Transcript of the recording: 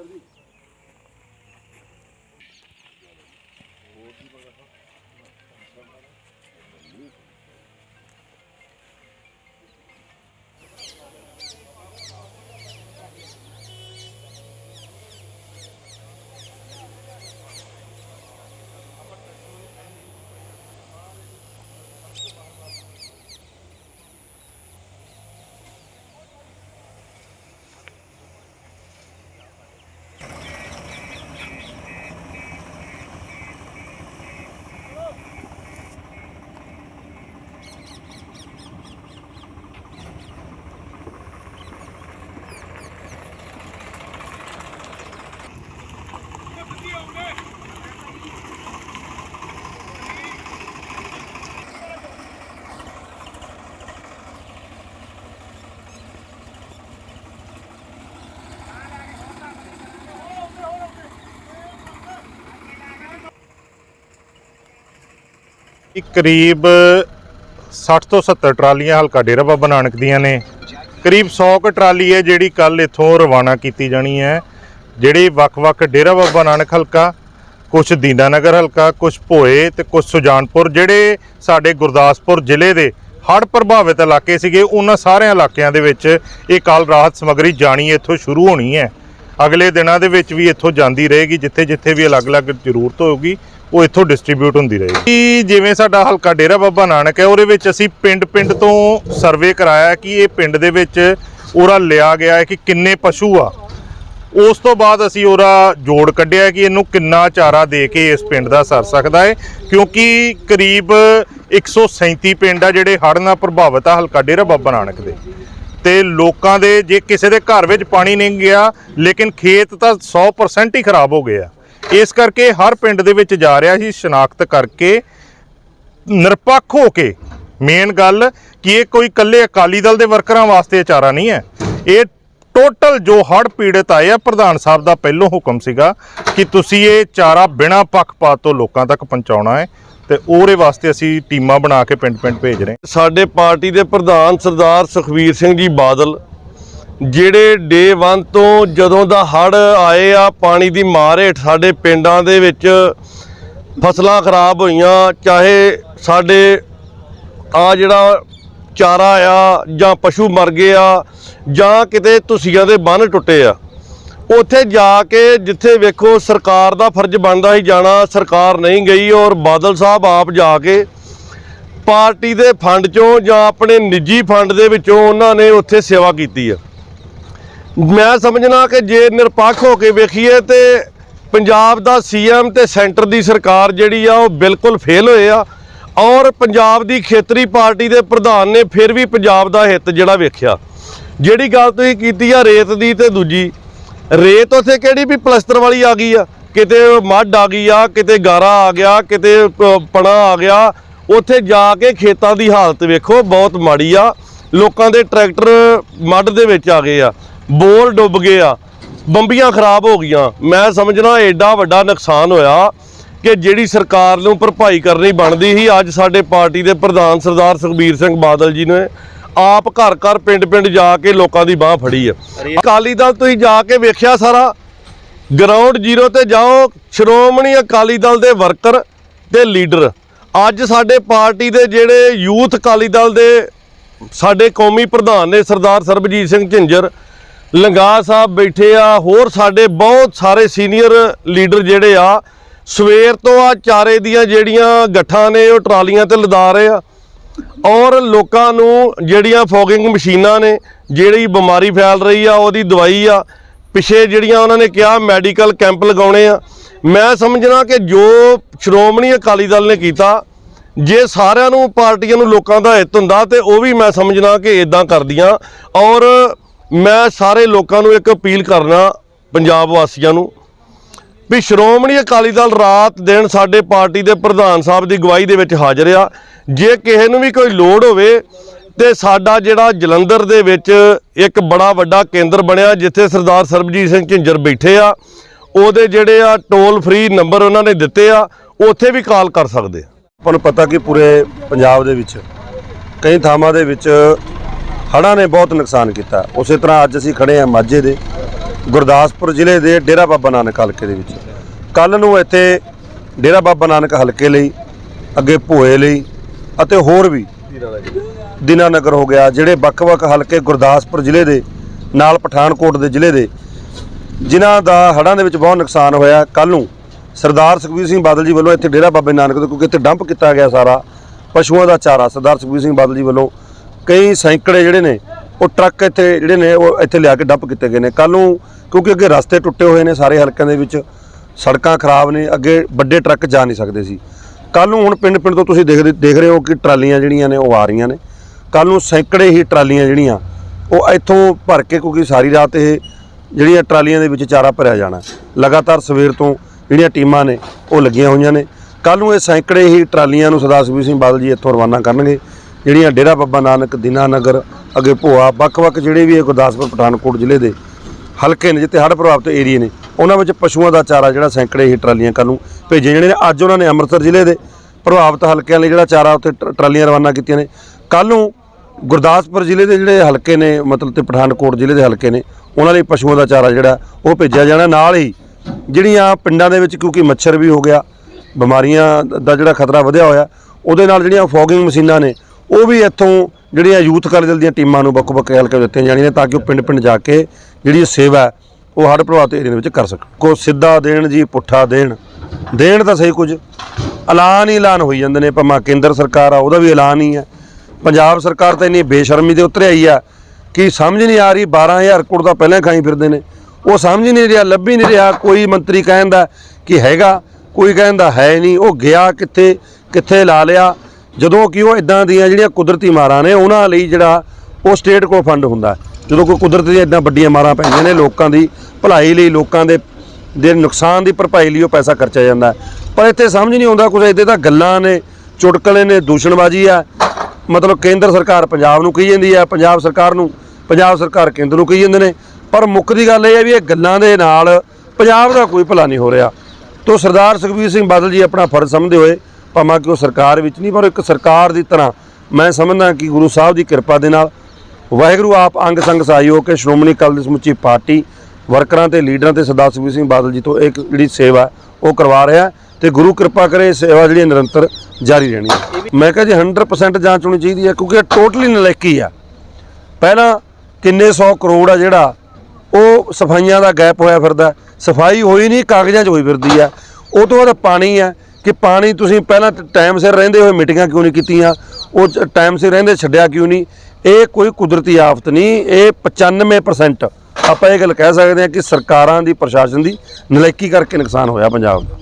ali. Vou aqui para ਇਹ ਕਰੀਬ 60 ਤੋਂ 70 ਟਰਾਲੀਆਂ ਹਲਕਾ ਡੇਰਾ ਬਾਬਾ ਨਾਨਕ ਦੀਆਂ ਨੇ। ਕਰੀਬ 100 ਕ ਟਰਾਲੀ ਹੈ ਜਿਹੜੀ ਕੱਲ ਇੱਥੋਂ ਰਵਾਨਾ ਕੀਤੀ ਜਾਣੀ ਹੈ। ਜਿਹੜੇ ਵੱਖ-ਵੱਖ ਡੇਰਾ ਬਾਬਾ ਨਾਨਕ ਹਲਕਾ ਕੁਝ ਦੀਨਾਨਗਰ ਹਲਕਾ ਕੁਝ ਭੋਏ ਤੇ ਕੁਝ ਸੁਜਾਨਪੁਰ, ਜਿਹੜੇ ਸਾਡੇ ਗੁਰਦਾਸਪੁਰ ਜ਼ਿਲ੍ਹੇ ਦੇ ਹੜ੍ਹ ਪ੍ਰਭਾਵਿਤ ਇਲਾਕੇ ਸੀਗੇ, ਉਹਨਾਂ ਸਾਰਿਆਂ ਇਲਾਕਿਆਂ ਦੇ ਵਿੱਚ ਇਹ ਕੱਲ ਰਾਹਤ ਸਮੱਗਰੀ ਜਾਣੀ ਇੱਥੋਂ ਸ਼ੁਰੂ ਹੋਣੀ ਹੈ। ਅਗਲੇ ਦਿਨਾਂ ਦੇ ਵਿੱਚ ਵੀ ਇੱਥੋਂ ਜਾਂਦੀ ਰਹੇਗੀ ਜਿੱਥੇ ਜਿੱਥੇ ਵੀ ਅਲੱਗ-ਅਲੱਗ ਜ਼ਰੂਰਤ ਹੋਊਗੀ। ਉਹ ਇੱਥੋਂ ਡਿਸਟ੍ਰੀਬਿਊਟ ਹੁੰਦੀ ਰਹੇਗੀ। ਜਿਵੇਂ ਸਾਡਾ ਹਲਕਾ ਡੇਰਾ ਬਾਬਾ ਨਾਨਕ ਹੈ, ਉਹਦੇ ਵਿੱਚ ਅਸੀਂ ਪਿੰਡ-ਪਿੰਡ ਤੋਂ ਸਰਵੇ ਕਰਾਇਆ ਕਿ ਇਹ ਪਿੰਡ ਦੇ ਵਿੱਚ ਉਹਦਾ ਲਿਆ ਗਿਆ ਹੈ ਕਿ ਕਿੰਨੇ ਪਸ਼ੂ ਆ। ਉਸ ਤੋਂ ਬਾਅਦ ਅਸੀਂ ਉਹਦਾ ਜੋੜ ਕੱਢਿਆ ਕਿ ਇਹਨੂੰ ਕਿੰਨਾ ਚਾਰਾ ਦੇ ਕੇ ਇਸ ਪਿੰਡ ਦਾ ਸਰ ਸਕਦਾ ਹੈ, ਕਿਉਂਕਿ ਕਰੀਬ 137 ਪਿੰਡ ਆ ਜਿਹੜੇ ਹੜ੍ਹ ਨਾਲ ਪ੍ਰਭਾਵਿਤ ਆ ਹਲਕਾ ਡੇਰਾ ਬਾਬਾ ਨਾਨਕ ਦੇ। ਤੇ ਲੋਕਾਂ ਦੇ ਜੇ ਕਿਸੇ ਦੇ ਘਰ ਵਿੱਚ ਪਾਣੀ ਨਹੀਂ ਗਿਆ, ਲੇਕਿਨ ਖੇਤ ਤਾਂ 100% ਹੀ ਖਰਾਬ ਹੋ ਗਏ ਆ ਇਸ ਕਰਕੇ ਹਰ ਪਿੰਡ ਦੇ ਵਿੱਚ ਜਾ ਰਿਹਾ ਸੀ ਸ਼ਨਾਖਤ ਕਰਕੇ ਨਿਰਪੱਖ ਹੋ ਕੇ। ਮੇਨ ਗੱਲ ਕਿ ਇਹ ਕੋਈ ਇਕੱਲੇ ਅਕਾਲੀ ਦਲ ਦੇ ਵਰਕਰਾਂ ਵਾਸਤੇ ਚਾਰਾ ਨਹੀਂ ਹੈ। ਇਹ ਟੋਟਲ ਜੋ ਹੜ ਪੀੜਤ ਆਏ ਆ, ਪ੍ਰਧਾਨ ਸਾਹਿਬ ਦਾ ਪਹਿਲੋਂ ਹੁਕਮ ਸੀਗਾ ਕਿ ਤੁਸੀਂ ਇਹ ਚਾਰਾ ਬਿਨਾਂ ਪੱਖਪਾਤ ਤੋਂ ਲੋਕਾਂ ਤੱਕ ਪਹੁੰਚਾਉਣਾ ਹੈ ਤੇ ਉਹਦੇ ਵਾਸਤੇ ਅਸੀਂ ਟੀਮਾਂ ਬਣਾ ਕੇ ਪਿੰਡ-ਪਿੰਡ ਭੇਜ ਰਹੇ ਸਾਡੇ ਪਾਰਟੀ ਦੇ ਪ੍ਰਧਾਨ ਸਰਦਾਰ ਸੁਖਵੀਰ ਸਿੰਘ ਜੀ ਬਾਦਲ ਜਿਹੜੇ ਡੇ 1 ਤੋਂ ਜਦੋਂ ਦਾ ਹੜ ਆਏ ਆ, ਪਾਣੀ ਦੀ ਮਾਰ ਹੇਠ ਸਾਡੇ ਪਿੰਡਾਂ ਦੇ ਵਿੱਚ ਫਸਲਾਂ ਖਰਾਬ ਹੋਈਆਂ, ਚਾਹੇ ਸਾਡੇ ਆ ਜਿਹੜਾ ਚਾਰਾ ਆ ਜਾਂ ਪਸ਼ੂ ਮਰ ਗਏ ਆ, ਜਾਂ ਕਿਤੇ ਤੁਸੀਆਂ ਦੇ ਬੰਨ ਟੁੱਟੇ ਆ, ਉੱਥੇ ਜਾ ਕੇ ਜਿੱਥੇ ਵੇਖੋ ਸਰਕਾਰ ਦਾ ਫਰਜ਼ ਬਣਦਾ ਹੀ ਜਾਣਾ, ਸਰਕਾਰ ਨਹੀਂ ਗਈ ਔਰ ਬਾਦਲ ਸਾਹਿਬ ਆਪ ਜਾ ਕੇ ਪਾਰਟੀ ਦੇ ਫੰਡ ਚੋਂ ਜਾਂ ਆਪਣੇ ਨਿੱਜੀ ਫੰਡ ਦੇ ਵਿੱਚੋਂ ਉਹਨਾਂ ਨੇ ਉੱਥੇ ਸੇਵਾ ਕੀਤੀ ਆ। ਮੈਂ ਸਮਝਣਾ ਕਿ ਜੇ ਨਿਰਪੱਖ ਹੋ ਕੇ ਵੇਖੀਏ ਤੇ ਪੰਜਾਬ ਦਾ ਸੀਐਮ ਤੇ ਸੈਂਟਰ ਦੀ ਸਰਕਾਰ ਜਿਹੜੀ ਆ ਉਹ ਬਿਲਕੁਲ ਫੇਲ ਹੋਏ ਆ ਔਰ ਪੰਜਾਬ ਦੀ ਖੇਤਰੀ ਪਾਰਟੀ ਦੇ ਪ੍ਰਧਾਨ ਨੇ ਫਿਰ ਵੀ ਪੰਜਾਬ ਦਾ ਹਿੱਤ ਜਿਹੜਾ ਵੇਖਿਆ। ਜਿਹੜੀ ਗੱਲ ਤੁਸੀਂ ਕੀਤੀ ਆ ਰੇਤ ਦੀ ਤੇ ਦੂਜੀ, ਰੇਤ ਉੱਥੇ ਕਿਹੜੀ ਵੀ ਪਲਸਤਰ ਵਾਲੀ ਆ ਗਈ ਆ, ਕਿਤੇ ਮੱਡ ਆ ਗਈ ਆ, ਕਿਤੇ ਗਾਰਾ ਆ ਗਿਆ, ਕਿਤੇ ਪਣਾ ਆ ਗਿਆ, ਉੱਥੇ ਜਾ ਕੇ ਖੇਤਾਂ ਦੀ ਹਾਲਤ ਵੇਖੋ, ਬਹੁਤ ਮਾੜੀ ਆ, ਲੋਕਾਂ ਦੇ ਟਰੈਕਟਰ ਮੱਡ ਦੇ ਵਿੱਚ ਆ ਗਏ ਆ। ਬੋਰ ਡੁੱਬ ਗਏ ਆ। ਬੰਬੀਆਂ ਖਰਾਬ ਹੋ ਗਈਆਂ। ਮੈਂ ਸਮਝਣਾ ਐਡਾ ਵੱਡਾ ਨੁਕਸਾਨ ਹੋਇਆ ਕਿ ਜਿਹੜੀ ਸਰਕਾਰ ਨੂੰ ਭਰਪਾਈ ਕਰਨੀ ਬਣਦੀ ਸੀ ਅੱਜ ਸਾਡੇ ਪਾਰਟੀ ਦੇ ਪ੍ਰਧਾਨ ਸਰਦਾਰ ਸੁਖਬੀਰ ਸਿੰਘ ਬਾਦਲ ਜੀ ਨੇ ਆਪ ਘਰ ਘਰ ਪਿੰਡ ਪਿੰਡ ਜਾ ਕੇ ਲੋਕਾਂ ਦੀ ਬਾਹ ਫੜੀ ਆ। ਅਕਾਲੀ ਦਲ ਤੁਸੀਂ ਜਾ ਕੇ ਵੇਖਿਆ ਸਾਰਾ। ਗਰਾਊਂਡ ਜ਼ੀਰੋ ਤੇ ਜਾਓ ਸ਼੍ਰੋਮਣੀ ਅਕਾਲੀ ਦਲ ਦੇ ਵਰਕਰ ਤੇ ਲੀਡਰ। ਅੱਜ ਸਾਡੇ ਪਾਰਟੀ ਦੇ ਜਿਹੜੇ ਯੂਥ ਅਕਾਲੀ ਦਲ ਦੇ ਸਾਡੇ ਕੌਮੀ ਪ੍ਰਧਾਨ ਨੇ ਸਰਦਾਰ ਸਰਬਜੀਤ ਸਿੰਘ ਝਿੰਜਰ ਲੰਗਾ ਸਾਹਿਬ ਬੈਠੇ ਆ, ਹੋਰ ਸਾਡੇ ਬਹੁਤ ਸਾਰੇ ਸੀਨੀਅਰ ਲੀਡਰ ਜਿਹੜੇ ਆ, ਸਵੇਰ ਤੋਂ ਆ ਚਾਰੇ ਦੀਆਂ ਜਿਹੜੀਆਂ ਗੱਠਾਂ ਨੇ, ਉਹ ਟਰਾਲੀਆਂ ਤੇ ਲਦਾ ਰਹੇ ਆ। ਔਰ ਲੋਕਾਂ ਨੂੰ ਜਿਹੜੀਆਂ ਫੋਗਿੰਗ ਮਸ਼ੀਨਾਂ ਨੇ, ਜਿਹੜੀ ਬਿਮਾਰੀ ਫੈਲ ਰਹੀ ਆ, ਉਹਦੀ ਦਵਾਈ ਆ, ਪਿਛੇ ਜਿਹੜੀਆਂ ਉਹਨਾਂ ਨੇ ਕਿਹਾ ਮੈਡੀਕਲ ਕੈਂਪ ਲਗਾਉਣੇ ਆ। ਮੈਂ ਸਮਝਣਾ ਕਿ ਜੋ ਸ਼੍ਰੋਮਣੀ ਅਕਾਲੀ ਦਲ ਨੇ ਕੀਤਾ, ਜੇ ਸਾਰਿਆਂ ਨੂੰ, ਪਾਰਟੀਆਂ ਨੂੰ ਲੋਕਾਂ ਦਾ ਹਿੱਤ ਹੁੰਦਾ, ਤੇ ਉਹ ਵੀ ਮੈਂ ਸਮਝਣਾ ਕਿ ਇਦਾਂ ਕਰਦੀਆਂ। ਔਰ ਮੈਂ ਸਾਰੇ ਲੋਕਾਂ ਨੂੰ ਇੱਕ ਅਪੀਲ ਕਰਨਾ ਪੰਜਾਬ ਵਾਸੀਆਂ ਨੂੰ ਵੀ ਸ਼੍ਰੋਮਣੀ ਅਕਾਲੀ ਦਲ ਰਾਤ ਦਿਨ ਸਾਡੇ ਪਾਰਟੀ ਦੇ ਪ੍ਰਧਾਨ ਸਾਹਿਬ ਦੀ ਗਵਾਹੀ ਦੇ ਵਿੱਚ ਹਾਜ਼ਰ ਆ। ਜੇ ਕਿਸੇ ਨੂੰ ਵੀ ਕੋਈ ਲੋੜ ਹੋਵੇ ਤੇ ਸਾਡਾ ਜਿਹੜਾ ਜਲੰਧਰ ਦੇ ਵਿੱਚ ਇੱਕ ਬੜਾ ਵੱਡਾ ਕੇਂਦਰ ਬਣਿਆ, ਜਿੱਥੇ ਸਰਦਾਰ ਸਰਬਜੀਤ ਸਿੰਘ ਝਿੰਜਰ ਬੈਠੇ ਆ, ਉਹਦੇ ਜਿਹੜੇ ਆ ਟੋਲ ਫ੍ਰੀ ਨੰਬਰ ਉਹਨਾਂ ਨੇ ਦਿੱਤੇ ਆ, ਉੱਥੇ ਵੀ ਕਾਲ ਕਰ ਸਕਦੇ ਆ। ਆਪਾਂ ਨੂੰ ਪਤਾ ਕਿ ਪੂਰੇ ਪੰਜਾਬ ਦੇ ਵਿੱਚ ਕਈ ਥਾਵਾਂ ਦੇ ਵਿੱਚ ਹੜ੍ਹਾਂ ਨੇ ਬਹੁਤ ਨੁਕਸਾਨ ਕੀਤਾ। ਉਸੇ ਤਰ੍ਹਾਂ ਅੱਜ ਅਸੀਂ ਖੜੇ ਹਾਂ ਮਾਝੇ ਦੇ, ਗੁਰਦਾਸਪੁਰ ਜ਼ਿਲ੍ਹੇ ਦੇ ਡੇਰਾ ਬਾਬਾ ਨਾਨਕ ਹਲਕੇ ਦੇ ਵਿੱਚ। ਕੱਲ ਨੂੰ ਇੱਥੇ ਡੇਰਾ ਬਾਬਾ ਨਾਨਕ ਹਲਕੇ ਲਈ, ਅੱਗੇ ਭੋਏ ਲਈ ਅਤੇ ਹੋਰ ਵੀ ਦੀਨਾਨਗਰ ਹੋ ਗਿਆ, ਜਿਹੜੇ ਵੱਖ-ਵੱਖ ਹਲਕੇ ਗੁਰਦਾਸਪੁਰ ਜ਼ਿਲ੍ਹੇ ਦੇ, ਨਾਲ ਪਠਾਨਕੋਟ ਦੇ ਜ਼ਿਲ੍ਹੇ ਦੇ, ਜਿਨ੍ਹਾਂ ਦਾ ਹੜ੍ਹਾਂ ਦੇ ਵਿੱਚ ਬਹੁਤ ਨੁਕਸਾਨ ਹੋਇਆ। ਕੱਲ ਨੂੰ ਸਰਦਾਰ ਸੁਖਬੀਰ ਸਿੰਘ ਬਾਦਲ ਜੀ ਵੱਲੋਂ ਇੱਥੇ ਡੇਰਾ ਬਾਬੇ ਨਾਨਕ ਦੇ ਕਿਉਂਕਿ ਇੱਥੇ ਡੰਪ ਕੀਤਾ ਗਿਆ ਸਾਰਾ, ਪਸ਼ੂਆਂ ਦਾ ਚਾਰਾ। ਸਰਦਾਰ ਸੁਖਬੀਰ ਸਿੰਘ ਬਾਦਲ ਜੀ ਵੱਲੋਂ ਕਈ ਸੈਂਕੜੇ ਜਿਹੜੇ ਨੇ, ਉਹ ਟਰੱਕ ਇੱਥੇ ਜਿਹੜੇ ਨੇ, ਉਹ ਇੱਥੇ ਲਿਆ ਕੇ ਡੰਪ ਕੀਤੇ ਗਏ ਨੇ। ਕੱਲ ਨੂੰ ਕਿਉਂਕਿ ਅੱਗੇ ਰਸਤੇ ਟੁੱਟੇ ਹੋਏ ਨੇ ਸਾਰੇ ਹਲਕਿਆਂ ਦੇ ਵਿੱਚ, ਸੜਕਾਂ ਖਰਾਬ ਨੇ, ਅੱਗੇ ਵੱਡੇ ਟਰੱਕ ਜਾ ਨਹੀਂ ਸਕਦੇ ਸੀ। ਕੱਲ ਨੂੰ ਹੁਣ ਪਿੰਡ ਪਿੰਡ ਤੋਂ ਤੁਸੀਂ ਦੇਖ ਦੇਖ ਰਹੇ ਹੋ ਕਿ ਟਰਾਲੀਆਂ ਜਿਹੜੀਆਂ ਨੇ, ਉਹ ਆ ਰਹੀਆਂ ਨੇ। ਕੱਲ ਨੂੰ ਸੈਂਕੜੇ ਹੀ ਟਰਾਲੀਆਂ ਜਿਹੜੀਆਂ, ਉਹ ਇੱਥੋਂ ਭਰ ਕੇ ਕਿਉਂਕਿ ਸਾਰੀ ਰਾਤ ਇਹ ਜਿਹੜੀਆਂ ਟਰਾਲੀਆਂ ਦੇ ਵਿੱਚ ਚਾਰਾ ਭਰਿਆ ਜਾਣਾ। ਲਗਾਤਾਰ ਸਵੇਰ ਤੋਂ ਜਿਹੜੀਆਂ ਟੀਮਾਂ ਨੇ, ਉਹ ਲੱਗੀਆਂ ਹੋਈਆਂ ਨੇ। ਕੱਲ ਨੂੰ ਇਹ ਸੈਂਕੜੇ ਹੀ ਟਰਾਲੀਆਂ ਨੂੰ ਸਰਦਾਰ ਸੁਖਬੀਰ ਸਿੰਘ ਬਾਦਲ ਜੀ ਇੱਥੋਂ ਰਵਾਨਾ ਕਰਨਗੇ। ਜਿਹੜੀਆਂ ਡੇਰਾ ਬਾਬਾ ਨਾਨਕ, ਦੀਨਾ ਨਗਰ, ਅੱਗੇ ਭੋਆ, ਵੱਖ-ਵੱਖ ਜਿਹੜੇ ਵੀ ਇਹ ਗੁਰਦਾਸਪੁਰ, ਪਠਾਨਕੋਟ ਜ਼ਿਲ੍ਹੇ ਦੇ ਹਲਕੇ ਨੇ, ਜਿੱਥੇ ਹੜ੍ਹ ਪ੍ਰਭਾਵਿਤ ਏਰੀਏ ਨੇ, ਉਹਨਾਂ ਵਿੱਚ ਪਸ਼ੂਆਂ ਦਾ ਚਾਰਾ ਜਿਹੜਾ ਸੈਂਕੜੇ ਹੀ ਟਰਾਲੀਆਂ ਕੱਲ ਨੂੰ ਭੇਜੇ ਜਿਹੜੇ ਨੇ। ਅੱਜ ਉਹਨਾਂ ਨੇ ਅੰਮ੍ਰਿਤਸਰ ਜ਼ਿਲ੍ਹੇ ਦੇ ਪ੍ਰਭਾਵਿਤ ਹਲਕਿਆਂ ਲਈ ਜਿਹੜਾ ਚਾਰਾ ਉੱਥੇ ਟਰਾਲੀਆਂ ਰਵਾਨਾ ਕੀਤੀਆਂ ਨੇ। ਕੱਲ ਨੂੰ ਗੁਰਦਾਸਪੁਰ ਜ਼ਿਲ੍ਹੇ ਦੇ ਜਿਹੜੇ ਹਲਕੇ ਨੇ, ਮਤਲਬ ਤੇ ਪਠਾਨਕੋਟ ਜ਼ਿਲ੍ਹੇ ਦੇ ਹਲਕੇ ਨੇ, ਉਹਨਾਂ ਲਈ ਪਸ਼ੂਆਂ ਦਾ ਚਾਰਾ ਜਿਹੜਾ, ਉਹ ਭੇਜਿਆ ਜਾਣਾ। ਨਾਲ ਹੀ ਜਿਹੜੀਆਂ ਪਿੰਡਾਂ ਦੇ ਵਿੱਚ ਕਿਉਂਕਿ ਮੱਛਰ ਵੀ ਹੋ ਗਿਆ, ਬਿਮਾਰੀਆਂ ਦਾ ਜਿਹੜਾ ਖਤਰਾ ਵਧਿਆ ਹੋਇਆ, ਉਹਦੇ ਨਾਲ ਜਿਹੜੀਆਂ ਫੋਗਿੰਗ ਮਸ਼ੀਨਾਂ ਨੇ ਉਹ ਵੀ ਇੱਥੋਂ ਜਿਹੜੀਆਂ ਯੂਥ ਕਾਲਜ ਦੀਆਂ ਟੀਮਾਂ ਨੂੰ ਵੱਖ-ਵੱਖ ਹਲਕੇ ਦਿੱਤੀਆਂ ਜਾਣੀਆਂ ਨੇ ਤਾਂ ਕਿ ਉਹ ਪਿੰਡ-ਪਿੰਡ ਜਾ ਕੇ ਜਿਹੜੀ ਸੇਵਾ ਉਹ ਹੜ੍ਹ ਪ੍ਰਭਾਵਿਤ ਏਰੀਏ ਦੇ ਵਿੱਚ ਕਰ ਸਕਣ। ਕੋ ਸਿੱਧਾ ਦੇਣ ਜੀ, ਪੁੱਠਾ ਦੇਣ। ਦੇਣ ਤਾਂ ਸਹੀ ਕੁਝ। ਐਲਾਨ ਹੀ ਐਲਾਨ ਹੋਈ ਜਾਂਦੇ ਨੇ, ਭਾਵੇਂ ਕੇਂਦਰ ਸਰਕਾਰ ਆ, ਉਹਦਾ ਵੀ ਐਲਾਨ ਹੀ ਹੈ। ਪੰਜਾਬ ਸਰਕਾਰ ਤਾਂ ਇੰਨੀ ਬੇਸ਼ਰਮੀ ਦੇ ਉਤਰ ਆਈ ਆ ਕਿ ਸਮਝ ਨਹੀਂ ਆ ਰਹੀ 12000 ਕਰੋੜ ਤਾਂ ਪਹਿਲਾਂ ਖਾਈ ਫਿਰਦੇ ਨੇ। ਉਹ ਸਮਝ ਹੀ ਨਹੀਂ ਰਿਹਾ, ਲੱਭ ਹੀ ਨਹੀਂ ਰਿਹਾ, ਕੋਈ ਮੰਤਰੀ ਕਹਿੰਦਾ ਕਿ ਹੈਗਾ, ਕੋਈ ਕਹਿੰਦਾ ਹੈ ਨਹੀਂ, ਉਹ ਗਿਆ ਕਿੱਥੇ ਕਿੱਥੇ ਲਾ ਲਿਆ। ਜਦੋਂ ਕਿ ਉਹ ਇਦਾਂ ਦੀਆਂ ਜਿਹੜੀਆਂ ਕੁਦਰਤੀ ਮਾਰਾਂ ਨੇ, ਉਹਨਾਂ ਲਈ ਜਿਹੜਾ ਉਹ ਸਟੇਟ ਕੋਲ ਫੰਡ ਹੁੰਦਾ। ਜਦੋਂ ਕੋਈ ਕੁਦਰਤ ਦੀਆਂ ਇਦਾਂ ਵੱਡੀਆਂ ਮਾਰਾਂ ਪੈਂਦੀਆਂ ਨੇ, ਲੋਕਾਂ ਦੀ ਭਲਾਈ ਲਈ, ਲੋਕਾਂ ਦੇ ਦੇ ਨੁਕਸਾਨ ਦੀ ਭਰਪਾਈ ਲਈ ਉਹ ਪੈਸਾ ਖਰਚਿਆ ਜਾਂਦਾ। ਪਰ ਇੱਥੇ ਸਮਝ ਨਹੀਂ ਆਉਂਦਾ ਕੁਝ ਇੱਦਾਂ ਤਾਂ ਗੱਲਾਂ ਨੇ, ਚੁਟਕਲੇ ਨੇ, ਦੂਸ਼ਣਬਾਜ਼ੀ ਆ। ਮਤਲਬ ਕੇਂਦਰ ਸਰਕਾਰ ਪੰਜਾਬ ਨੂੰ ਕਹੀ ਜਾਂਦੀ ਆ, ਪੰਜਾਬ ਸਰਕਾਰ ਨੂੰ, ਪੰਜਾਬ ਸਰਕਾਰ ਕੇਂਦਰ ਨੂੰ ਕਹੀ ਜਾਂਦੇ ਨੇ। ਪਰ ਮੁੱਖ ਦੀ ਗੱਲ ਇਹ ਹੈ ਵੀ ਇਹ ਗੱਲਾਂ ਦੇ ਨਾਲ ਪੰਜਾਬ ਦਾ ਕੋਈ ਭਲਾ ਨਹੀਂ ਹੋ ਰਿਹਾ। ਤੋ ਸਰਦਾਰ ਸੁਖਬੀਰ ਸਿੰਘ ਬਾਦਲ ਜੀ ਆਪਣਾ ਫਰਜ਼ ਸਮਝਦੇ ਹੋਏ ਭਾਵੇਂ ਕਿ ਉਹ ਸਰਕਾਰ ਵਿੱਚ ਨਹੀਂ, ਪਰ ਇੱਕ ਸਰਕਾਰ ਦੀ ਤਰ੍ਹਾਂ ਮੈਂ ਸਮਝਦਾ ਕਿ ਗੁਰੂ ਸਾਹਿਬ ਦੀ ਕਿਰਪਾ ਦੇ ਨਾਲ ਵਾਹਿਗੁਰੂ ਆਪ ਅੰਗ ਸੰਗ ਸਹਿਯੋਗ ਕੇ ਸ਼੍ਰੋਮਣੀ ਅਕਾਲੀ ਦੀ ਸਮੁੱਚੀ ਪਾਰਟੀ ਵਰਕਰਾਂ ਤੇ ਲੀਡਰਾਂ ਤੇ ਸਰਦਾਰ ਸੁਖਬੀਰ ਸਿੰਘ ਬਾਦਲ ਜੀ ਤੋਂ ਇੱਕ ਜਿਹੜੀ ਸੇਵਾ ਉਹ ਕਰਵਾ ਰਿਹਾ ਹੈ ਤੇ ਗੁਰੂ ਕਿਰਪਾ ਕਰੇ ਸੇਵਾ ਜਿਹੜੀ ਨਿਰੰਤਰ ਜਾਰੀ ਰਹਿਣੀ ਮੈਂ ਕਿਹਾ ਜੀ 100% ਜਾਂਚ ਹੋਣੀ ਚਾਹੀਦੀ ਹੈ ਕਿਉਂਕਿ ਇਹ ਟੋਟਲੀ ਨਲਾਇਕੀ ਆ। ਪਹਿਲਾਂ ਕਿੰਨੇ 100 ਕਰੋੜ ਆ ਜਿਹੜਾ ਉਹ ਸਫਾਈਆਂ ਦਾ ਗੈਪ ਹੋਇਆ ਫਿਰਦਾ ਸਫ਼ਾਈ ਹੋਈ ਨਹੀਂ, ਕਾਗਜ਼ਾਂ 'ਚ ਹੋਈ ਫਿਰਦੀ ਆ। ਉਹ ਤੋਂ ਬਾਅਦ ਪਾਣੀ ਆ। ਕਿ ਪਾਣੀ ਤੁਸੀਂ ਪਹਿਲਾਂ ਟਾਈਮ ਸਿਰ ਰਹਿੰਦੇ ਹੋਏ ਮੀਟਿੰਗਾਂ ਕਿਉਂ ਨਹੀਂ ਕੀਤੀਆਂ? ਉਹ ਟਾਈਮ ਸਿਰ ਰਹਿੰਦੇ ਛੱਡਿਆ ਕਿਉਂ ਨਹੀਂ? ਇਹ ਕੋਈ ਕੁਦਰਤੀ ਆਫਤ ਨਹੀਂ, ਇਹ 95% ਆਪਾਂ ਇਹ ਗੱਲ ਕਹਿ ਸਕਦੇ ਹਾਂ ਕਿ ਸਰਕਾਰਾਂ ਦੀ, ਪ੍ਰਸ਼ਾਸਨ ਦੀ ਨਲਾਇਕੀ ਕਰਕੇ ਨੁਕਸਾਨ ਹੋਇਆ ਪੰਜਾਬ ਦਾ।